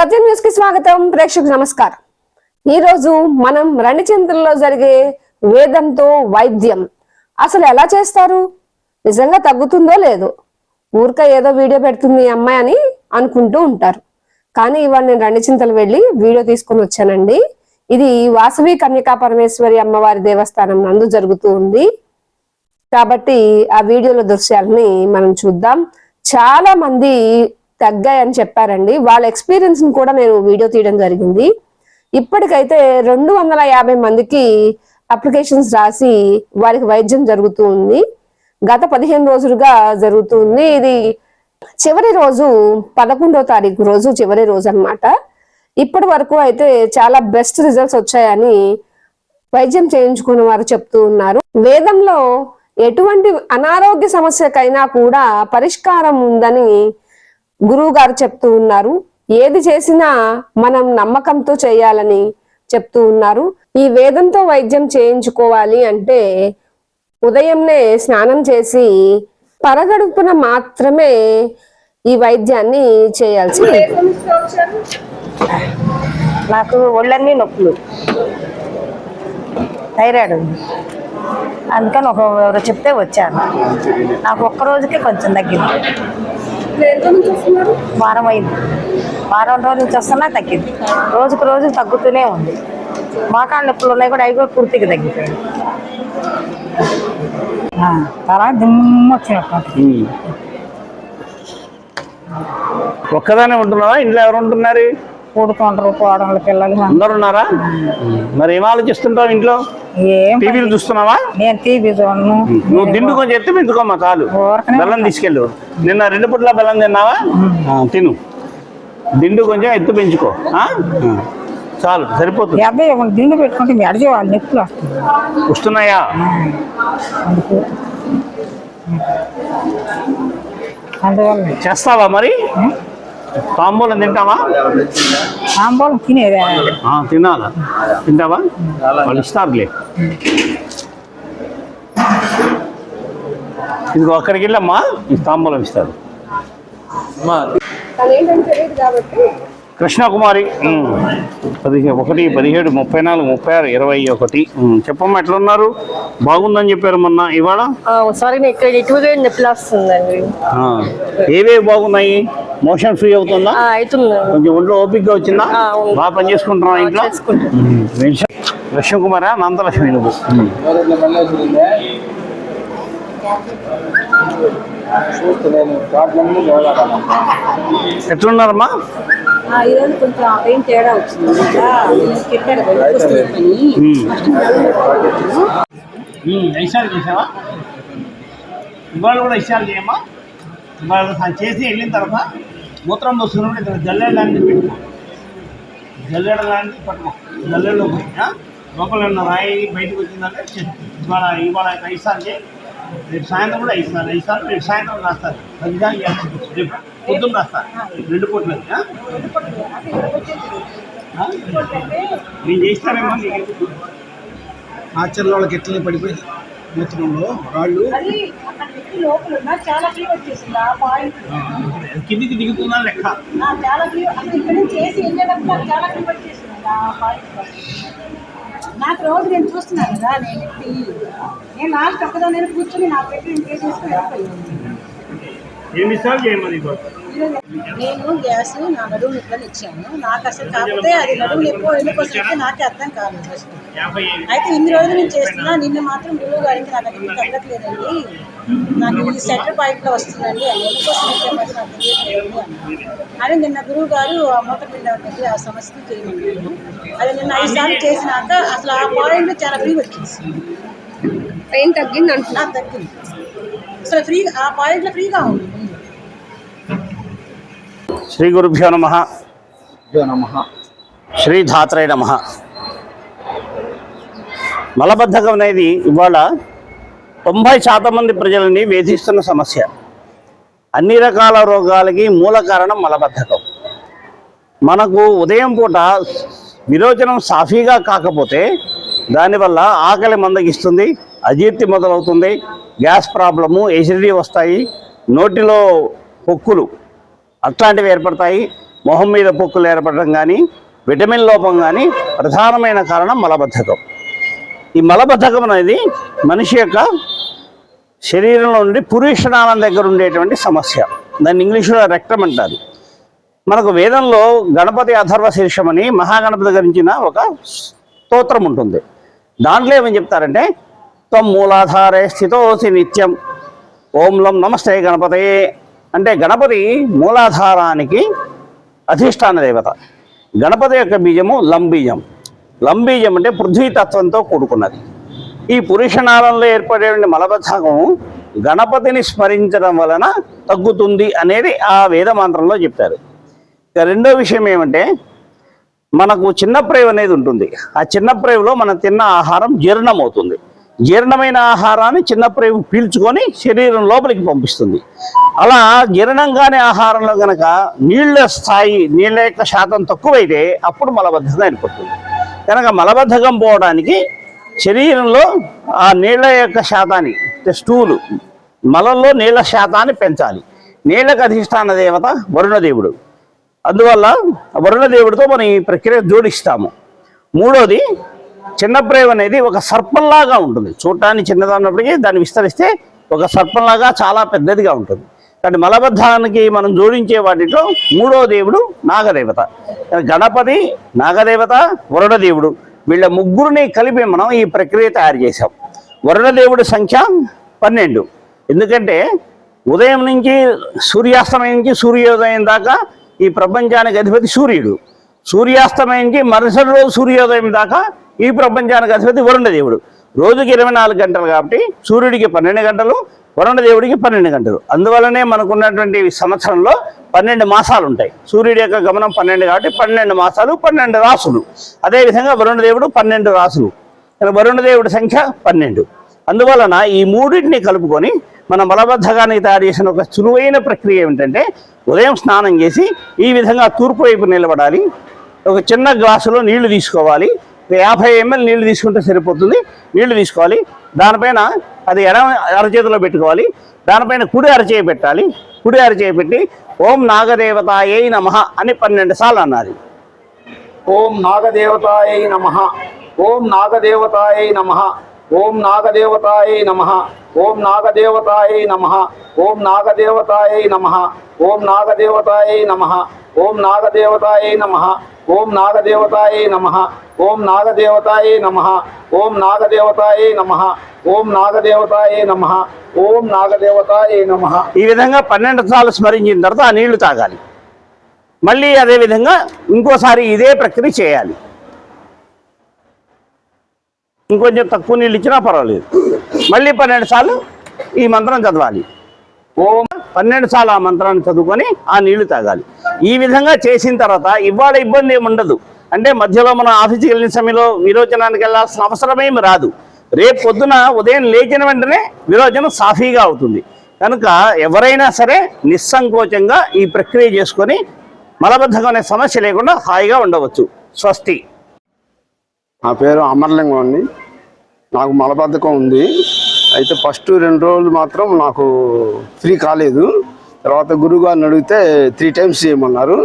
సత్యం న్యూస్కి స్వాగతం. ప్రేక్షకు నమస్కారం. ఈ రోజు మనం రణిచంద్రలో జరిగే వేదంతో వైద్యం. అసలు ఎలా చేస్తారు? నిజంగా తగ్గుతుందో లేదో? ఊరిక ఏదో వీడియో పెడుతుంది అమ్మాయి అని అనుకుంటూ ఉంటారు. కానీ ఇవాళ నేను రణిచింతలు వెళ్ళి వీడియో తీసుకొని వచ్చానండి. ఇది వాసవి కన్యకా పరమేశ్వరి అమ్మవారి దేవస్థానం నందు జరుగుతూ ఉంది. కాబట్టి ఆ వీడియోలో దృశ్యాలని మనం చూద్దాం. చాలా మంది తగ్గాయని చెప్పారండి. వాళ్ళ ఎక్స్పీరియన్స్ని కూడా నేను వీడియో తీయడం జరిగింది. ఇప్పటికైతే రెండు వందల యాభై మందికి అప్లికేషన్స్ రాసి వారికి వైద్యం జరుగుతూ ఉంది. గత పదిహేను రోజులుగా జరుగుతుంది ఇది చివరి రోజు పదకొండో తారీఖు రోజు చివరి రోజు అన్నమాట. ఇప్పటి వరకు అయితే చాలా బెస్ట్ రిజల్ట్స్ వచ్చాయని వైద్యం చేయించుకున్న వారు చెప్తూ ఉన్నారు. వేదంలో ఎటువంటి అనారోగ్య సమస్యకైనా కూడా పరిష్కారం ఉందని గురువు గారు చెప్తూ ఉన్నారు. ఏది చేసినా మనం నమ్మకంతో చేయాలని చెప్తూ ఉన్నారు. ఈ వేదంతో వైద్యం చేయించుకోవాలి అంటే ఉదయంనే స్నానం చేసి పరగడుపున మాత్రమే ఈ వైద్యాన్ని చేయాల్సి నాకు ఒళ్ళన్నీ నొప్పులు. థైరాయిడ్ ఉంది. అందుకని ఒక చెప్తే వచ్చాను. నాకు ఒక్క రోజుకే కొంచెం తగ్గింది. వారం అయింది. వారం రోజుల నుంచి వస్తున్నా తగ్గింది. రోజుకు రోజు తగ్గుతూనే ఉంది. మోకాళ్ళ నొప్పులు ఉన్నాయి కూడా అవి కూడా పూర్తిగా తగ్గిపోయాయి. దిమ్మ వచ్చినట్టు ఒక్కదానే ఉంటున్నావా? ఇంట్లో ఎవరు ఉంటున్నారు? కూడుకుంటారు కోడళ్ళ పిల్లలు. అందరు ఉన్నారా? మరి ఏం ఆలోచిస్తుంటావు ఇంట్లో? టీవీలు చూస్తున్నావా? నేను టీవీ చూడను. నువ్వు దిండు కొంచెం ఎత్తి పెంచుకోమ్మా చాలు. బెల్లం తీసుకెళ్ళు. నిన్న రెండు పుట్ల బెల్లం తిన్నావా? తిను. దిండు కొంచెం ఎత్తు పెంచుకో. చాలు సరిపోతుంది. అబ్బాయి దిండు పెట్టుకుంటే మీ అడిగే వాళ్ళు నొప్పులు వస్తున్నాయా? చేస్తావా మరి? తాంబూలం తింటావా? సాంబాలు తినేదా. ఆ, తినాలా? తింటావా? వాళ్ళు ఇస్తారులే. ఇదిగో అక్కడికి వెళ్ళమ్మా ఈ తాంబూలం ఇస్తారు. కృష్ణకుమారి ఉమ్. పదిహే ఒకటి పదిహేడు ముప్పై నాలుగు ముప్పై ఆరు ఇరవై ఒకటి. చెప్పమ్మా ఎట్లున్నారు బాగుందని చెప్పారు మొన్న ఇవాళ ఒకసారి ఇక్కడ ఇటువగా నొప్పి వస్తుందండి ఆ. ఏవేవి బాగున్నాయి మోషన్ ఫ్రీ అవుతుందా అవుతుంది కొంచెం ఒంట్లో ఓపికగా వచ్చిందా. బాగా పని చేసుకుంటున్నావా ఇంట్లో లక్ష్మీకుమారా నందలక్ష్మి నువ్వు. ఎట్లున్నారమ్మా ఈరోజు కొంచెం ఏం తేడా వచ్చింది. చెప్పాడు. ఉమ్, ఐసాలు చేసావా? ఇవాళ కూడా ఐసాలు చేయమ్మా. ఇవాళ చేసి వెళ్ళిన తర్వాత మూత్రం వస్తున్నప్పుడు ఇక్కడ జల్లెడ లాంటిది పెట్టుకో జల్లెడ లాంటిది పట్టుకో. జల్లెడలో ఆ? లోపల ఉన్న రాయి బయటకు వచ్చిందంటే ఇవాళ ఇవాళ ఐసాలు చేయి. రేపు సాయంత్రం కూడా ఐసాలు ఐసాలు రేపు సాయంత్రం రాస్తారు. పదిదాని రేపు పొద్దున్న రాస్తారు. రెండు పూటలు? నేను ఎందుకు? ఆచరణ వాళ్ళకి ఎట్లనే పడిపోయింది? మూత్రంలో రాళ్ళు? పాయింట్ కిందికి దిగుతున్నా లెక్క. చాలా చేసి చాలా నాకు రోజు నేను చూస్తున్నాను కదా నేను ఎత్తి నేను లాస్ట్ ఒక్కదా నేను కూర్చొని నా పెట్టి నేను చేసేసుకుని వెళ్ళిపోయాను. ఎన్ని సార్లు చేయమని నేను గ్యాస్ నా నడుము నొప్పులని ఇచ్చాను. నాకు అసలు కాకపోతే అది నడుము నొప్పి ఎందుకు వస్తుందంటే నాకే అర్థం కాలేదు యాభై అయితే ఇన్ని రోజులు నేను చేస్తున్నా నిన్న మాత్రం గురువు గారికి నాకు అది తగ్గట్లేదండి. నాకు ఈ సెంటర్ పాయింట్లో వస్తుందండి. అది ఎందుకోసం నాకు. అని. నిన్న గురువు గారు ఆ మూతపిండ దగ్గర ఆ సమస్యను చేయమన్నారు. అది నిన్న ఐదు సార్లు చేసినాక అసలు ఆ పాయింట్ చాలా ఫ్రీ వచ్చేసింది పెయిన్ తగ్గింది అంటున్నా. నాకు తగ్గింది. అసలు ఫ్రీ ఆ పాయింట్లో ఫ్రీగా ఉంది. శ్రీ గురుభ్యో నమ. నమః. శ్రీ ధాత్రయ నమ. మలబద్ధకం అనేది ఇవాళ తొంభై శాతం మంది ప్రజలని వేధిస్తున్న సమస్య. అన్ని రకాల రోగాలకి మూల కారణం మలబద్ధకం. మనకు ఉదయం పూట విరోచనం సాఫీగా కాకపోతే దానివల్ల ఆకలి మందగిస్తుంది అజీర్తి మొదలవుతుంది గ్యాస్ ప్రాబ్లము ఎసిడిటీ వస్తాయి నోటిలో పొక్కులు అట్లాంటివి ఏర్పడతాయి మొహం మీద పొక్కులు ఏర్పడడం కానీ విటమిన్ లోపం కానీ ప్రధానమైన కారణం మలబద్ధకం. ఈ మలబద్ధకం అనేది మనిషి యొక్క శరీరంలో ఉండి పురుషనాళం దగ్గర ఉండేటువంటి సమస్య. దాన్ని ఇంగ్లీషులో రెక్టం అంటారు. మనకు వేదంలో గణపతి అథర్వ శీర్షమని మహాగణపతి గురించిన ఒక స్తోత్రం ఉంటుంది. దాంట్లో ఏమని చెప్తారంటే త్వం మూలాధారే స్థితోసి నిత్యం ఓం లం నమస్తే గణపతే అంటే గణపతి మూలాధారానికి అధిష్టాన దేవత. గణపతి యొక్క బీజము లంబీజం లంబీజం అంటే పృథ్వీతత్వంతో కూడుకున్నది. ఈ పురుషనాళంలో ఏర్పడే మలబద్ధకం గణపతిని స్మరించడం వలన తగ్గుతుంది అనేది ఆ వేద మంత్రంలో చెప్తారు. ఇక రెండో విషయం ఏమంటే మనకు చిన్న ప్రేవ్ అనేది ఉంటుంది. ఆ చిన్న ప్రేవ్లో మనం తిన్న ఆహారం జీర్ణం అవుతుంది జీర్ణమైన ఆహారాన్ని చిన్న ప్రేవ్ పీల్చుకొని శరీరం లోపలికి పంపిస్తుంది. అలా జీర్ణం కాని ఆహారంలో గనక నీళ్ళ స్థాయి నీళ్ళ యొక్క శాతం తక్కువైతే అప్పుడు మలబద్ధకం ఏర్పడుతుంది. కనుక మలబద్ధకం పోవడానికి శరీరంలో ఆ నీళ్ళ యొక్క శాతాన్ని అంటే స్టూలు మలంలో నీళ్ళ శాతాన్ని పెంచాలి. నీళ్ళకు అధిష్టాన దేవత వరుణదేవుడు. అందువల్ల వరుణదేవుడితో మనం ఈ ప్రక్రియ జోడిస్తాము. మూడోది చిన్న ప్రేమ అనేది ఒక సర్పంలాగా ఉంటుంది. చూడటానికి చిన్నదాన్నప్పటికీ దాన్ని విస్తరిస్తే ఒక సర్పంలాగా చాలా పెద్దదిగా ఉంటుంది. కానీ మలబద్ధానికి మనం జోడించే వాటిలో మూడో దేవుడు నాగదేవత. గణపతి నాగదేవత వరుణదేవుడు. వీళ్ళ ముగ్గురిని కలిపి మనం ఈ ప్రక్రియ తయారు చేసాం వరుణదేవుడి సంఖ్య పన్నెండు. ఎందుకంటే ఉదయం నుంచి సూర్యాస్తమయం నుంచి సూర్యోదయం దాకా ఈ ప్రపంచానికి అధిపతి సూర్యుడు. సూర్యాస్తమయం నుంచి మరుసటి రోజు సూర్యోదయం దాకా ఈ ప్రపంచానికి అధిపతి వరుణదేవుడు. రోజుకి ఇరవై నాలుగు గంటలు కాబట్టి సూర్యుడికి పన్నెండు గంటలు వరుణదేవుడికి పన్నెండు గంటలు. అందువలనే మనకున్నటువంటి సంవత్సరంలో పన్నెండు మాసాలు ఉంటాయి. సూర్యుడి యొక్క గమనం పన్నెండు కాబట్టి పన్నెండు మాసాలు పన్నెండు రాసులు. అదేవిధంగా వరుణదేవుడు పన్నెండు రాసులు. వరుణదేవుడి సంఖ్య పన్నెండు. అందువలన ఈ మూడింటిని కలుపుకొని మన మలబద్ధకానికి తయారు చేసిన ఒక సులువైన ప్రక్రియ ఏమిటంటే ఉదయం స్నానం చేసి ఈ విధంగా తూర్పు వైపు నిలబడాలి. ఒక చిన్న గ్లాసులో నీళ్ళు తీసుకోవాలి. ఒక యాభై ఎంఎల్ నీళ్ళు తీసుకుంటే సరిపోతుంది. నీళ్ళు తీసుకోవాలి. దానిపైన అది ఎడ అరచేతిలో పెట్టుకోవాలి దానిపైన కుడి అరచేయి పెట్టాలి కుడి అరచేయి పెట్టి ఓం నాగదేవతాయే నమః అని పన్నెండు సార్లు అన్నది ఓం నాగదేవతాయే నమ ఓం నాగదేవతాయే నమ ఓం నాగదేవతాయే నమ ఓం నాగదేవతాయే నమ ఓం నాగదేవతాయే నమ ఓం నాగదేవతాయే నమ ఓం నాగదేవతాయే నమ ఓం నాగదేవతాయే నమ ఓం నాగదేవతాయే నమ ఓం నాగదేవతాయే నమ ఓం నాగదేవతాయై నమ. ఓం నాగదేవతాయై నమ. ఈ విధంగా పన్నెండు సార్లు స్మరించిన తర్వాత ఆ నీళ్ళు తాగాలి. మళ్ళీ అదే విధంగా ఇంకోసారి ఇదే ప్రక్రియ చేయాలి. ఇంకొంచెం తక్కువ నీళ్ళు ఇచ్చినా పర్వాలేదు. మళ్ళీ పన్నెండు సార్లు ఈ మంత్రం చదవాలి. ఓం పన్నెండు సార్లు ఆ మంత్రాన్ని చదువుకొని ఆ నీళ్ళు తాగాలి. ఈ విధంగా చేసిన తర్వాత ఇవాళ ఇబ్బంది ఏమి ఉండదు అంటే మధ్యలో మనం ఆఫీస్కి వెళ్ళిన సమయంలో విరోచనానికి వెళ్ళాల్సిన అవసరమేమి రాదు. రేపు పొద్దున ఉదయం లేచిన వెంటనే విరోచనం సాఫీగా అవుతుంది. కనుక ఎవరైనా సరే నిస్సంకోచంగా ఈ ప్రక్రియ చేసుకొని మలబద్ధకం అనే సమస్య లేకుండా హాయిగా ఉండవచ్చు. స్వస్తి. నా పేరు అమర్లింగం అండి. నాకు మలబద్ధకం ఉంది. అయితే ఫస్ట్ రెండు రోజులు మాత్రం నాకు ఫ్రీ కాలేదు. తర్వాత గురువుగారిని అడిగితే త్రీ టైమ్స్ చేయమన్నారు.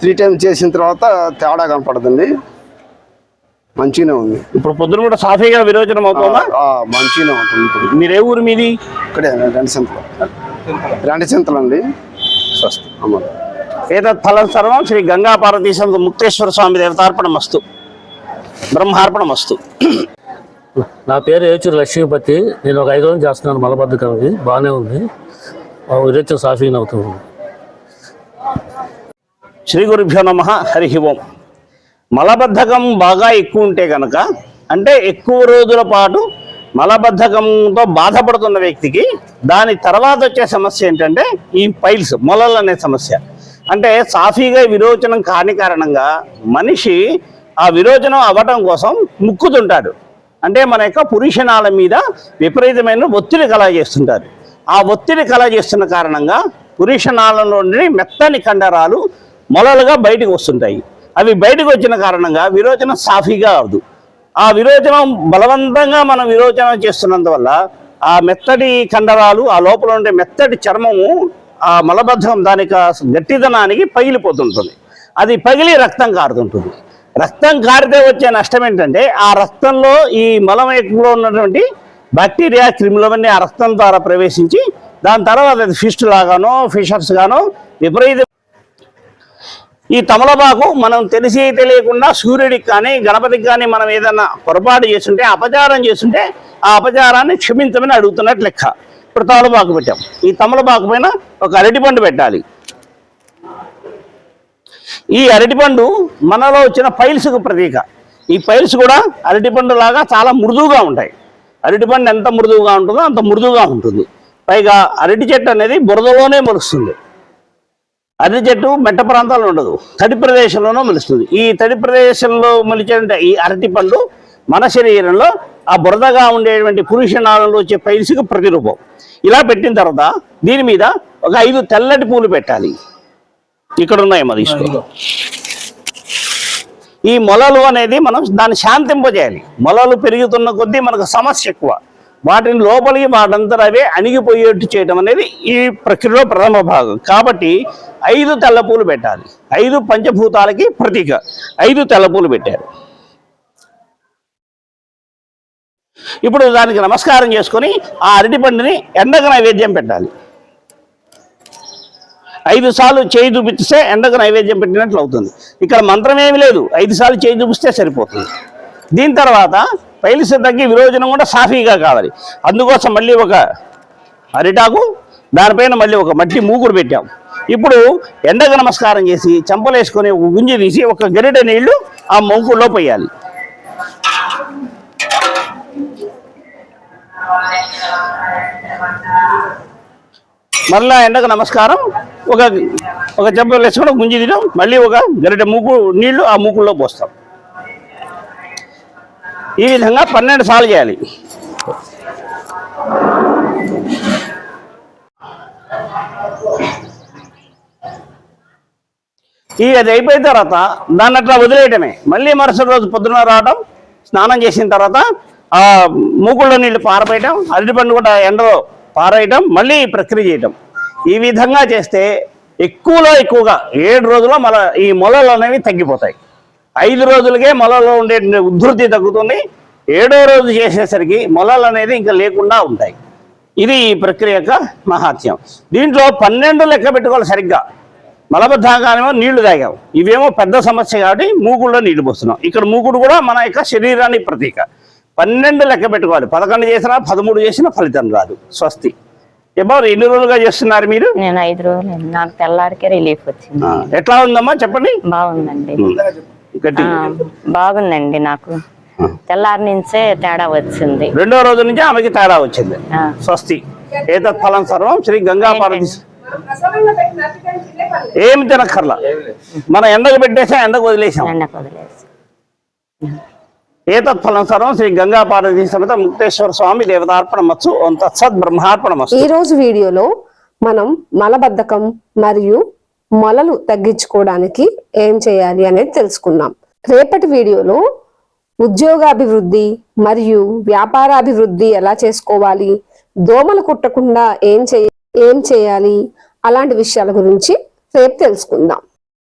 త్రీ టైమ్స్ చేసిన తర్వాత తేడా కనపడుతుంది మంచిగానే ఉంది. ఇప్పుడు పొద్దున కూడా సాఫీగా విరోచనం అవుతుందా? ఆ, మంచిగానే ఉంటుంది ఇప్పుడు. మీరే ఊరు మీది? ఇక్కడే రెండు చింతలు రెండు చింతలు అండి. స్వస్తి. అమర్ ఏతత్ ఫలం సర్వం శ్రీ గంగా పార్వతీ సంత ముక్తేశ్వర స్వామి దేవతార్పణమస్తు. బ్రహ్మార్పణమస్తు. నా పేరు ఏచూరు లక్ష్మీపతి. నేను ఒక ఐదు రోజులు చేస్తున్నాను మలబద్ధకానికి బాగానే ఉంది. విరేచన సాఫీగా అవుతుంది. శ్రీ గురుభ్యో నమ. హరి ఓం. మలబద్ధకం బాగా ఎక్కువ ఉంటే కనుక అంటే ఎక్కువ రోజుల పాటు మలబద్ధకంతో బాధపడుతున్న వ్యక్తికి దాని తర్వాత వచ్చే సమస్య ఏంటంటే ఈ పైల్స్ మొలలు అనే సమస్య. అంటే సాఫీగా విరోచనం కాని కారణంగా మనిషి ఆ విరోచనం అవ్వటం కోసం ముక్కుతుంటాడు. అంటే మన యొక్క పురుషణాల మీద విపరీతమైన ఒత్తిడి కలగజేస్తుంటారు. ఆ ఒత్తిడి కలగజేస్తున్న కారణంగా పురుషనాళంలో నుండి మెత్తని కండరాలు మొలలుగా బయటకు వస్తుంటాయి. అవి బయటకు వచ్చిన కారణంగా విరోచనం సాఫీగా అవదు. ఆ విరోచనం బలవంతంగా మనం విరోచనం చేస్తున్నందువల్ల ఆ మెత్తటి కండరాలు ఆ లోపల ఉండే మెత్తటి చర్మము ఆ మలబద్ధం దాని గట్టిదనానికి పగిలిపోతుంటుంది. అది పగిలి రక్తం కారుతుంటుంది. రక్తం కారితే వచ్చే నష్టం ఏంటంటే ఆ రక్తంలో ఈ మలమయంలో ఉన్నటువంటి బ్యాక్టీరియా క్రిములవన్నీ ఆ రక్తం ద్వారా ప్రవేశించి దాని తర్వాత అది ఫిస్ట్ లాగానో ఫిషర్స్ గానో విపరీత ఈ తమలపాకు మనం తెలిసి తెలియకుండా సూర్యుడికి కానీ గణపతికి కానీ మనం ఏదన్నా పొరపాటు చేస్తుంటే అపచారం చేస్తుంటే ఆ అపచారాన్ని క్షమించమని అడుగుతున్నట్టు లెక్క. ఇప్పుడు తమలపాకు పెట్టాం. ఈ తమలపాకు పైన ఒక అరటిపండు పెట్టాలి. ఈ అరటిపండు మనలో వచ్చిన పైల్స్కు ప్రతీక. ఈ పైల్స్ కూడా అరటిపండు లాగా చాలా మృదువుగా ఉంటాయి. అరటిపండు ఎంత మృదువుగా ఉంటుందో అంత మృదువుగా ఉంటుంది. పైగా అరటి చెట్టు అనేది బురదలోనే మొలుస్తుంది. అరటి చెట్టు మెట్ట ప్రాంతాల్లో ఉండదు. తడి ప్రదేశంలోనూ మొలుస్తుంది. ఈ తడి ప్రదేశంలో మొలిచే ఈ అరటి పండు మన శరీరంలో ఆ బురదగా ఉండేటువంటి పురుష నాళంలో వచ్చే పైల్స్కి ప్రతిరూపం. ఇలా పెట్టిన తర్వాత దీని మీద ఒక ఐదు తెల్లటి పూలు పెట్టాలి. ఇక్కడ ఉన్నాయి మరి తీసుకో ఈ మొలలు అనేది మనం దాన్ని శాంతింపజేయాలి. మొలలు పెరుగుతున్న కొద్దీ మనకు సమస్య ఎక్కువ. వాటిని లోపలికి వాటంతా అవే అణిగిపోయేట్టు చేయడం అనేది ఈ ప్రక్రియలో ప్రథమ భాగం. కాబట్టి ఐదు తెల్లపూలు పెట్టాలి. ఐదు పంచభూతాలకి ప్రతీక. ఐదు తెల్లపూలు పెట్టారు. ఇప్పుడు దానికి నమస్కారం చేసుకొని ఆ అరటిపండుని ఎండకు నైవేద్యం పెట్టాలి. ఐదు సార్లు చేయి చూపిస్తే ఎండకు నైవేద్యం పెట్టినట్లు అవుతుంది. ఇక్కడ మంత్రం ఏమి లేదు. ఐదు సార్లు చేయి చూపిస్తే సరిపోతుంది. దీని తర్వాత పైలిసి తగ్గి విరోచనం కూడా సాఫీగా కావాలి. అందుకోసం మళ్ళీ ఒక అరిటాకు దానిపైన మళ్ళీ ఒక మట్టి మూకుడు పెట్టాం. ఇప్పుడు ఎండకు నమస్కారం చేసి చంపలేసుకొని ఒక గుంజి తీసి ఒక గరిట నీళ్ళు ఆ మొంకుల్లో పోయాలి మళ్ళా ఎండకు నమస్కారం ఒక ఒక చెంపలు వేసుకొని గుంజి తీయడం మళ్ళీ ఒక గరిట మూకు నీళ్ళు ఆ మూకుల్లో పోస్తాం. ఈ విధంగా పన్నెండు సార్లు చేయాలి. ఈ అది అయిపోయిన తర్వాత దాన్ని అట్లా వదిలేయటమే. మళ్ళీ మరుసటి రోజు పొద్దున రావటం స్నానం చేసిన తర్వాత ఆ మూకుళ్ళో నీళ్ళు పారబోయటం అరటిపండు కూడా ఎండలో పారేయటం మళ్ళీ ప్రక్రియ చేయటం. ఈ విధంగా చేస్తే ఎక్కువలో ఎక్కువగా ఏడు రోజుల్లో మన ఈ మొలలు అనేవి తగ్గిపోతాయి. ఐదు రోజులకే మొలలో ఉండే ఉధృతి తగ్గుతుంది. ఏడో రోజు చేసేసరికి మొలలు అనేది ఇంకా లేకుండా ఉంటాయి. ఇది ఈ ప్రక్రియ యొక్క మహాత్యం దీంట్లో పన్నెండు లెక్క పెట్టుకోవాలి సరిగ్గా. మలబద్ధంగానేమో నీళ్ళు తాగాం. ఇవేమో పెద్ద సమస్య కాబట్టి మూకుడులో నీళ్ళు పోస్తున్నాం. ఇక్కడ మూకుడు కూడా మన యొక్క శరీరానికి ప్రతీక. పన్నెండు లెక్క పెట్టుకోవాలి. పదకొండు చేసినా పదమూడు చేసినా ఫలితం రాదు. స్వస్తి. ఏమో ఎన్ని రోజులుగా చేస్తున్నారు మీరు? నేను ఐదు రోజులు నాకు తెల్లారికే రిలీఫ్ వచ్చింది. ఎట్లా ఉందమ్మా? చెప్పండి. బాగుందండి. బాగుందండి నాకు. తెల్లారి నుంచే తేడా వచ్చింది. రెండో రోజు నుంచి ఆమెకి తేడా వచ్చింది. స్వస్తి. ఏతత్ ఫలం సర్వం శ్రీ గంగా పార్వతి ఏమి తినక్కర్లా. మన ఎండకు పెట్టేసా ఎండకు వదిలేసాం. ఏతత్ ఫలం సర్వం శ్రీ గంగా పార్వతి సమేత ముక్తేశ్వర స్వామి దేవతార్పణ మత్సు ఓం తత్సత్ బ్రహ్మార్పణ ఈ రోజు వీడియోలో మనం మలబద్ధకం మరియు మొలలు తగ్గించుకోవడానికి ఏం చేయాలి అనేది తెలుసుకున్నాం. రేపటి వీడియోలో ఉద్యోగాభివృద్ధి మరియు వ్యాపారాభివృద్ధి ఎలా చేసుకోవాలి దోమలు కుట్టకుండా ఏం చేయ ఏం చేయాలి అలాంటి విషయాల గురించి రేపు తెలుసుకుందాం.